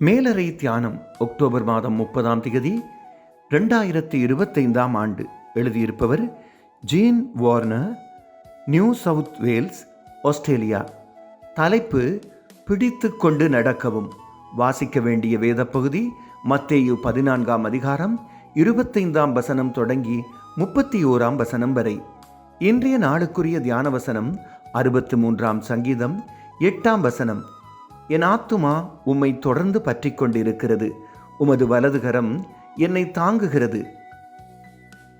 மேலறை தியானம் அக்டோபர் மாதம் முப்பதாம் தேதி ரெண்டாயிரத்தி இருபத்தைந்தாம் ஆண்டு எழுதியிருப்பவர் Jean Warner New South Wales Australia. தலைப்பு பிடித்து கொண்டு நடக்கவும். வாசிக்க வேண்டிய வேத பகுதி மத்தேயு பதினான்காம் அதிகாரம் இருபத்தைந்தாம் வசனம் தொடங்கி முப்பத்தி ஓராம் வசனம் வரை. இன்றைய நாளுக்குரிய தியான வசனம் அறுபத்து மூன்றாம் சங்கீதம் எட்டாம் வசனம். என் ஆத்துமா உம்மை தொடர்ந்து பற்றி கொண்டிருக்கிறது உமது வலதுகரம் என்னை தாங்குகிறது.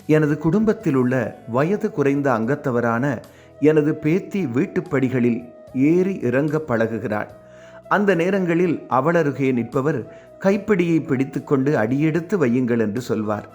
எனது குடும்பத்தில் உள்ள வயது குறைந்த அங்கத்தவரான எனது பேத்தி வீட்டுப்படிகளில் ஏறி இறங்க பழகுகிறாள். அந்த நேரங்களில் அவளருகே நிற்பவர் கைப்பிடியை பிடித்துக்கொண்டு அடியெடுத்து வையுங்கள் என்று சொல்வார்.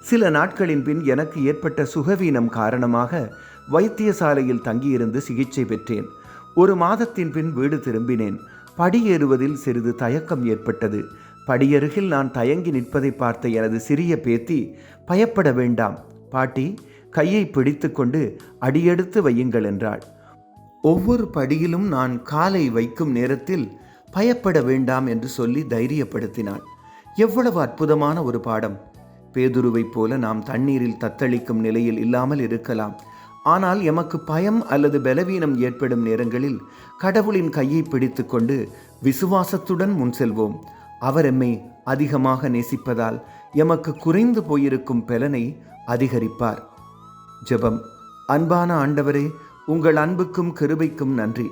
சில நாட்களின் பின் எனக்கு ஏற்பட்ட சுகவீனம் காரணமாக வைத்தியசாலையில் தங்கியிருந்து சிகிச்சை பெற்றேன். ஒரு மாதத்தின் பின் வீடு திரும்பினேன். படியேறுவதில் சிறிது தயக்கம் ஏற்பட்டது. படியருகில் நான் தயங்கி நிற்பதை பார்த்த எனது சிறிய பேத்தி பயப்பட வேண்டாம் பாட்டி கையை பிடித்துக்கொண்டு அடியெடுத்து வையுங்கள் என்றாள். ஒவ்வொரு படியிலும் நான் காலை வைக்கும் நேரத்தில் பயப்பட வேண்டாம் என்று சொல்லி தைரியப்படுத்தினாள். எவ்வளவு அற்புதமான ஒரு பாடம். பேதுருவைப் போல நாம் தண்ணீரில் தத்தளிக்கும் நிலையில் இல்லாமல் இருக்கலாம். ஆனால் எமக்கு பயம் அல்லது பலவீனம் ஏற்படும் நேரங்களில் கடவுளின் கையை பிடித்துக்கொண்டு விசுவாசத்துடன் முன் செல்வோம். அவர் எம்மை அதிகமாக நேசிப்பதால் எமக்கு குறைந்து போயிருக்கும் பலனை அதிகரிப்பார். ஜெபம். அன்பான ஆண்டவரே உங்கள் அன்புக்கும் கிருபைக்கும் நன்றி.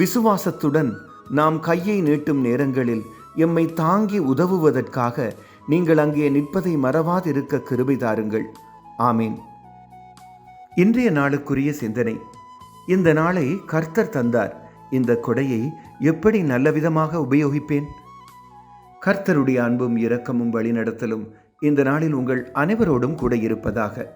விசுவாசத்துடன் நாம் கையை நீட்டும் நேரங்களில் எம்மை தாங்கி உதவுவதற்காக நீங்கள் அங்கே நிற்பதை மறவாதிருக்க கிருபை தாருங்கள். ஆமீன். இன்றைய நாளுக்குரிய சிந்தனை. இந்த நாளை கர்த்தர் தந்தார். இந்த கொடையை எப்படி நல்ல விதமாக உபயோகிப்பேன்? கர்த்தருடைய அன்பும் இரக்கமும் வழிநடத்தலும் இந்த நாளில் உங்கள் அனைவரோடும் கூட இருப்பதாக.